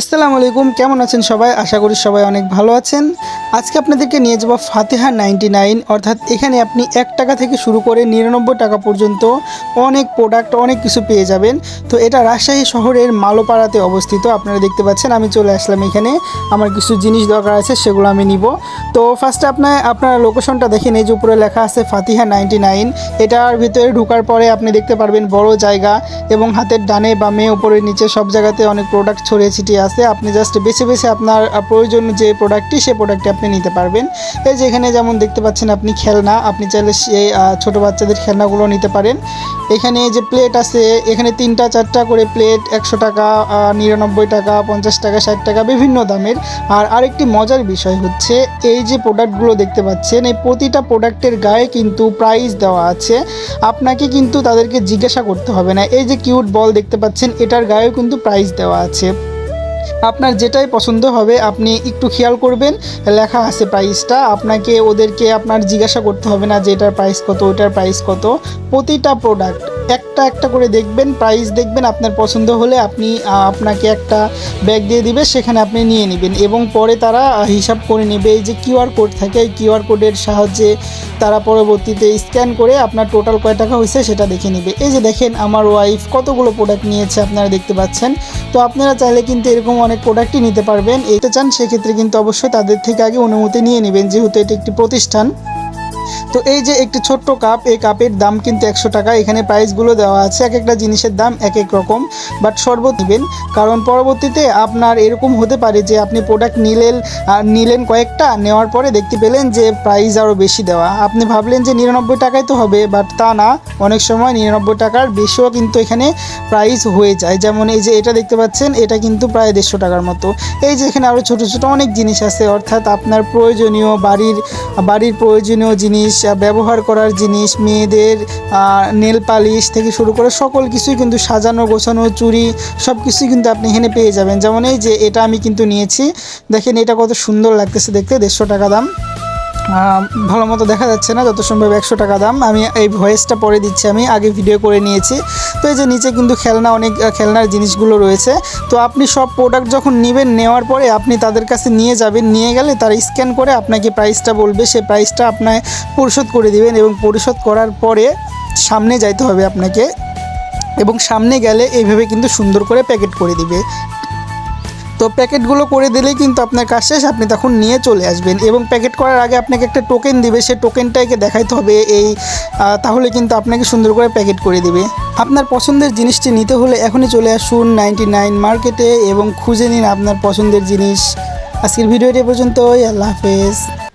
আসসালামু আলাইকুম কেমন আছেন সবাই? আশা করি সবাই অনেক ভালো আছেন। আজকে আপনাদেরকে নিয়ে যাব ফাতেহা নাইনটি নাইন, অর্থাৎ এখানে আপনি এক টাকা থেকে শুরু করে নিরানব্বই টাকা পর্যন্ত অনেক প্রোডাক্ট অনেক কিছু পেয়ে যাবেন। তো এটা রাজশাহী শহরের মালোপাড়াতে অবস্থিত, আপনারা দেখতে পাচ্ছেন, আমি চলে আসলাম এখানে। আমার কিছু জিনিস দরকার আছে, সেগুলো আমি নিব। তো ফার্স্টে আপনার আপনারা লোকেশনটা দেখেন, এই যে উপরে লেখা আছে ফাতিহা নাইনটি নাইন। এটার ভিতরে ঢোকার পরে আপনি দেখতে পারবেন বড় জায়গা এবং হাতের ডানে বামে, উপরে নিচে সব জায়গাতে অনেক প্রোডাক্ট ছড়িয়ে ছিটিয়ে আছে। আপনি জাস্ট বেছে বেছে আপনার প্রয়োজন যে প্রোডাক্টটি সেই প্রোডাক্টটি আপনি নিতে পারবেন। এই যে এখানে যেমন দেখতে পাচ্ছেন আপনি খেলনা, আপনি চাইলে সেই ছোট বাচ্চাদের খেলনাগুলো নিতে পারেন। এখানে যে প্লেট আছে, এখানে তিনটা, চারটা করে প্লেট একশো টাকা নিরানব্বই টাকা, পঞ্চাশ টাকা, ষাট টাকা, বিভিন্ন দামের। আর আরেকটি মজার বিষয় হচ্ছে, এই যে প্রোডাক্টগুলো দেখতে পাচ্ছেন, এই প্রতিটা প্রোডাক্টের গায়ে কিন্তু প্রাইস দেওয়া আছে। আপনাকে কিন্তু তাদেরকে জিজ্ঞাসা করতে হবে না। এই যে কিউট বল দেখতে পাচ্ছেন, এটার গায়েও কিন্তু প্রাইস দেওয়া আছে। আপনার যেটাই পছন্দ হবে, আপনি একটু খেয়াল করবেন। লেখা আছে প্রাইসটা আপনাকে ওদেরকে আপনার জিজ্ঞাসা করতে হবে না যে এটার প্রাইস কত ওটার প্রাইস কত। প্রতিটা প্রোডাক্ট একটা একটা করে দেখবেন প্রাইস দেখবেন, আপনার পছন্দ হলে আপনি আপনাকে একটা ব্যাগ দিয়ে দিবে, সেখানে আপনি নিয়ে নেবেন এবং পরে তারা হিসাব করে নেবে। এই যে কিউআর কোড থাকে, এই কিউআর কোডের সাহায্যে তারা পরবর্তীতে স্ক্যান করে আপনার টোটাল কয় টাকা হয়েছে সেটা দেখে নেবে। এই যে দেখেন, আমার ওয়াইফ কতগুলো প্রোডাক্ট নিয়েছে আপনারা দেখতে পাচ্ছেন। তো আপনারা চাইলে কিন্তু এরকম অনেক প্রোডাক্টই নিতে পারবেন। এইটা চান, সেক্ষেত্রে কিন্তু অবশ্যই তাদের থেকে আগে অনুমতি নিয়ে নেবেন, যেহেতু এটি একটি প্রতিষ্ঠান। তো এই যে একটি ছোট্ট কাপ এই কাপের দাম কিন্তু একশো টাকা। এখানে প্রাইসগুলো দেওয়া আছে, এক একটা জিনিসের দাম এক এক রকম। বাট শরবত নেবেন, কারণ পরবর্তীতে আপনার এরকম হতে পারে যে আপনি প্রোডাক্ট নিলেন, আর নিলেন কয়েকটা, নেওয়ার পরে দেখতে পেলেন যে প্রাইস আরও বেশি দেওয়া। আপনি ভাবলেন যে নিরানব্বই টাকায় তো হবে বাট তা না। অনেক সময় নিরানব্বই টাকার বেশিও কিন্তু এখানে প্রাইস হয়ে যায়। যেমন এই যে এটা দেখতে পাচ্ছেন, এটা কিন্তু প্রায় দেড়শো টাকার মতো। এই যে এখানে আরও ছোটো ছোটো অনেক জিনিস আছে, অর্থাৎ আপনার প্রয়োজনীয় বাড়ির বাড়ির প্রয়োজনীয় জিনিস আহ, ব্যবহার করার জিনিস মেয়েদের নেল পালিশ থেকে শুরু করে সকল কিছুই কিন্তু সাজানো গোছানো চুরি সব কিছুই কিন্তু আপনি এখানে পেয়ে যাবেন। যেমন এই যে এটা আমি কিন্তু নিয়েছি। দেখেন এটা কত সুন্দর লাগতেছে দেখতে দেড়শো টাকা দাম। ভালো মতো দেখা যাচ্ছে না, যত সম্ভব একশো টাকা দাম। আমি এই ভয়েসটা পরে দিচ্ছি, আমি আগে ভিডিও করে নিয়েছি। তো এই যে নিচে কিন্তু খেলনা অনেক খেলনার জিনিসগুলো রয়েছে। তো আপনি সব প্রোডাক্ট যখন নেবেন, নেওয়ার পরে আপনি তাদের কাছে নিয়ে যাবেন, নিয়ে গেলে তারা স্ক্যান করে আপনাকে প্রাইসটা বলবে। সেই প্রাইসটা আপনার পরিশোধ করে দিবেন এবং পরিশোধ করার পরে সামনে যাইতে হবে আপনাকে। এবং সামনে গেলে এইভাবে কিন্তু সুন্দর করে প্যাকেট করে দিবে। তো প্যাকেটগুলো করে দিলেই কিন্তু আপনার কাজ শেষ। আপনি তখন নিয়ে চলে আসবেন এবং প্যাকেট করার আগে আপনাকে একটা টোকেন দিবে। সেই টোকেনটাকে দেখাইতে হবে এই তাহলে কিন্তু আপনাকে সুন্দর করে প্যাকেট করে দিবে। আপনার পছন্দের জিনিসটি নিতে হলে এখনই চলে আসুন নাইনটি নাইন মার্কেটে এবং খুঁজে নিন আপনার পছন্দের জিনিস। আজকের ভিডিওটি পর্যন্ত পর্যন্তই। আল্লাহ হাফেজ।